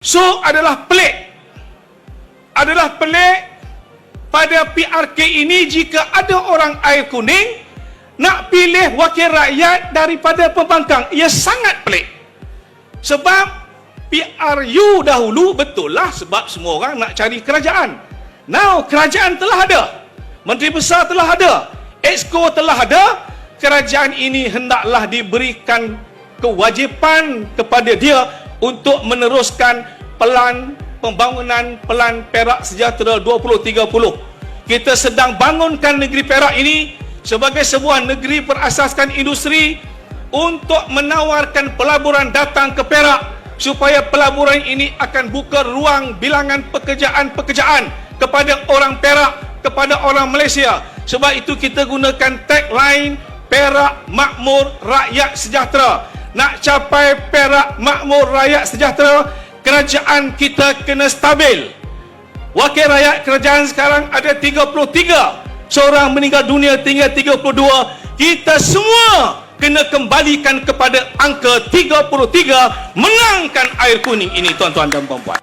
So adalah pelik. Adalah pelik pada PRK ini jika ada orang air kuning nak pilih wakil rakyat daripada pembangkang. Ia sangat pelik. Sebab PRU dahulu betul lah sebab semua orang nak cari kerajaan. Now kerajaan telah ada. Menteri Besar telah ada. Exco telah ada. Kerajaan ini hendaklah diberikan kewajipan kepada dia untuk meneruskan pelan pembangunan pelan Perak Sejahtera 2030. Kita sedang bangunkan negeri Perak ini sebagai sebuah negeri berasaskan industri untuk menawarkan pelaburan datang ke Perak supaya pelaburan ini akan buka ruang bilangan pekerjaan-pekerjaan kepada orang Perak, kepada orang Malaysia. Sebab itu kita gunakan tagline Perak Makmur Rakyat Sejahtera. Nak capai Perak Makmur Rakyat Sejahtera, kerajaan kita kena stabil. Wakil rakyat kerajaan sekarang ada 33. Seorang meninggal dunia tinggal 32. Kita semua kena kembalikan kepada angka 33 menangkan air kuning ini tuan-tuan dan puan-puan.